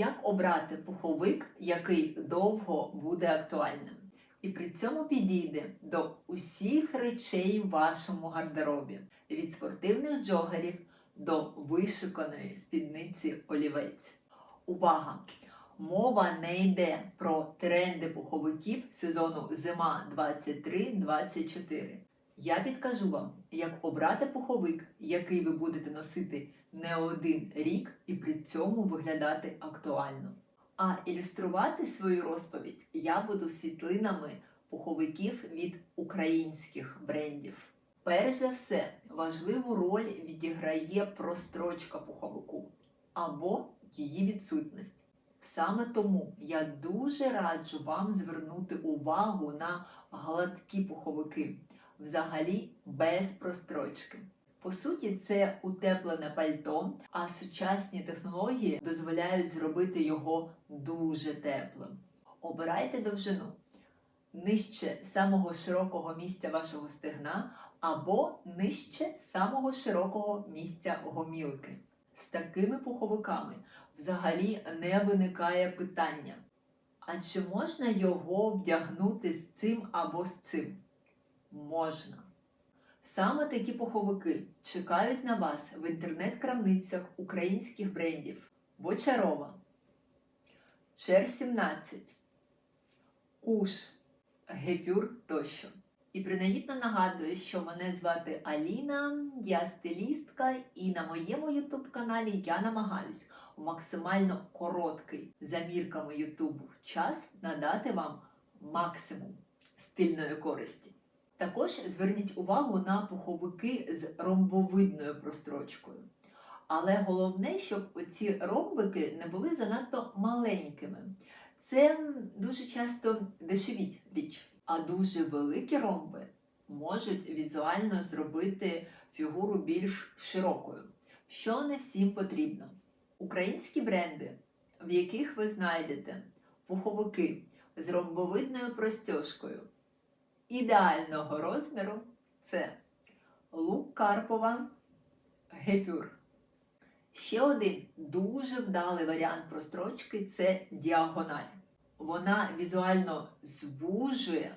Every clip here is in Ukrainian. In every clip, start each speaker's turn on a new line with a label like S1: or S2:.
S1: Як обрати пуховик, який довго буде актуальним, і при цьому підійде до усіх речей в вашому гардеробі, від спортивних джогерів до вишуканої спідниці олівець. Увага! Мова не йде про тренди пуховиків сезону зима 23-24. Я підкажу вам, як обрати пуховик, який ви будете носити не один рік і при цьому виглядати актуально. А ілюструвати свою розповідь я буду світлинами пуховиків від українських брендів. Перш за все, важливу роль відіграє прострочка пуховику або її відсутність. Саме тому я дуже раджу вам звернути увагу на гладкі пуховики, взагалі без прострочки. По суті, це утеплене пальто, а сучасні технології дозволяють зробити його дуже теплим. Обирайте довжину нижче самого широкого місця вашого стегна або нижче самого широкого місця гомілки. З такими пуховиками взагалі не виникає питання. А чи можна його вдягнути з цим або з цим? Можна. Саме такі пуховики чекають на вас в інтернет-крамницях українських брендів Бочарова, Чер 17, Куш, Гепюр тощо. І принагідно нагадую, що мене звати Аліна, я стилістка, і на моєму ютуб-каналі я намагаюсь у максимально короткий за мірками Ютубу час надати вам максимум стильної користі. Також зверніть увагу на пуховики з ромбовидною прострочкою. Але головне, щоб ці ромбики не були занадто маленькими. Це дуже часто дешевіть річ. А дуже великі ромби можуть візуально зробити фігуру більш широкою, що не всім потрібно. Українські бренди, в яких ви знайдете пуховики з ромбовидною простяжкою ідеального розміру, це Лук Карпова Гепюр. Ще один дуже вдалий варіант прострочки це діагональ. Вона візуально звужує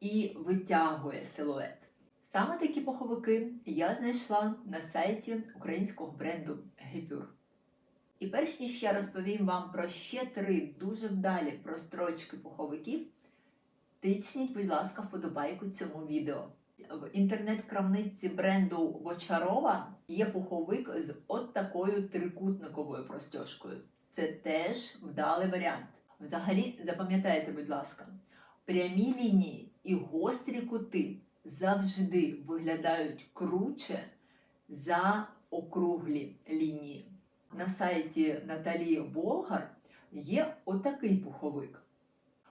S1: і витягує силует. Саме такі пуховики я знайшла на сайті українського бренду Гепюр. І перш ніж я розповім вам про ще три дуже вдалі прострочки пуховиків, тицніть, будь ласка, вподобайку цьому відео. В інтернет-крамниці бренду Бочарова є пуховик з от такою трикутниковою простяжкою. Це теж вдалий варіант. Взагалі, запам'ятайте, будь ласка, прямі лінії і гострі кути завжди виглядають круче за округлі лінії. На сайті Наталії Болгар є отакий пуховик.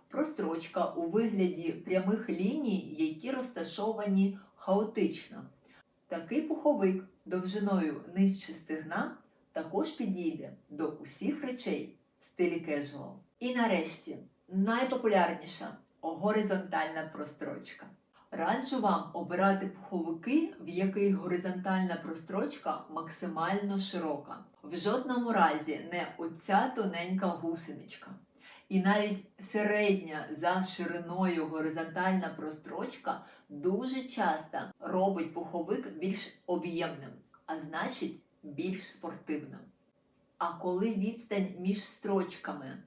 S1: Прострочка у вигляді прямих ліній, які розташовані хаотично. Такий пуховик довжиною нижче стегна також підійде до усіх речей в стилі casual. І нарешті найпопулярніша горизонтальна прострочка. Раджу вам обирати пуховики, в яких горизонтальна прострочка максимально широка. В жодному разі не оця тоненька гусеничка. І навіть середня за шириною горизонтальна прострочка дуже часто робить пуховик більш об'ємним, а значить більш спортивним. А коли відстань між строчками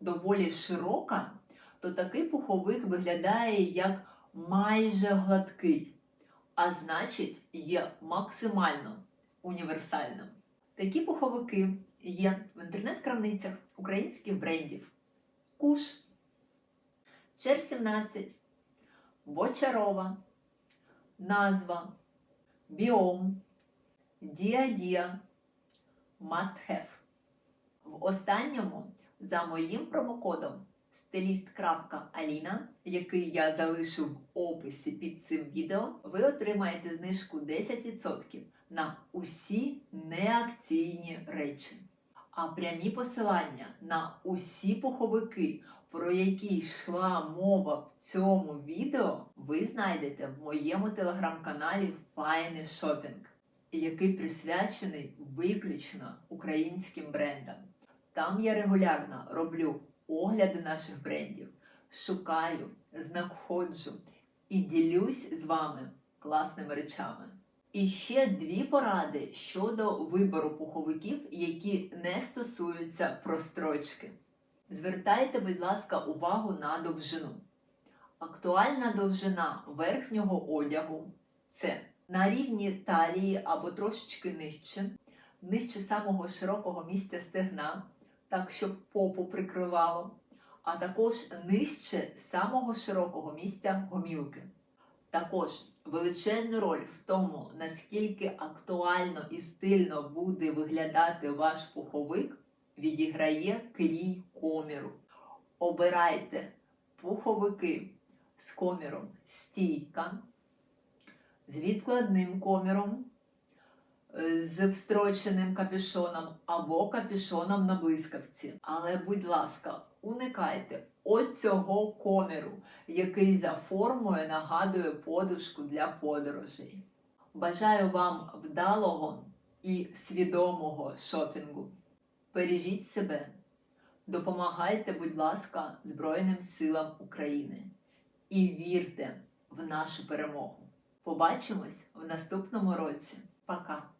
S1: доволі широка, то такий пуховик виглядає як майже гладкий, а значить є максимально універсальним. Такі пуховики є в інтернет-крамницях українських брендів. Куш, Чер 17, Бочарова, Назва, Біом, Діа-Діа, Must Have. В останньому за моїм промокодом стиліст.аліна, який я залишу в описі під цим відео, ви отримаєте знижку 10% на усі неакційні речі. А прямі посилання на усі пуховики, про які йшла мова в цьому відео, ви знайдете в моєму телеграм-каналі Файний Шопінг, який присвячений виключно українським брендам. Там я регулярно роблю огляди наших брендів, шукаю, знаходжу і ділюсь з вами класними речами. І ще дві поради щодо вибору пуховиків, які не стосуються прострочки. Звертайте, будь ласка, увагу на довжину. Актуальна довжина верхнього одягу це на рівні талії або трошечки нижче, нижче самого широкого місця стегна, так щоб попу прикривало, а також нижче самого широкого місця гомілки. Також величезну роль в тому, наскільки актуально і стильно буде виглядати ваш пуховик, відіграє крій коміру. Обирайте пуховики з коміром стійка, з відкладним коміром, е, з встроченим капюшоном або капюшоном на блискавці. Але, будь ласка, уникайте оцього коміру, який за формою нагадує подушку для подорожей. Бажаю вам вдалого і свідомого шопінгу. Бережіть себе. Допомагайте, будь ласка, Збройним силам України і вірте в нашу перемогу. Побачимось в наступному році. Пока!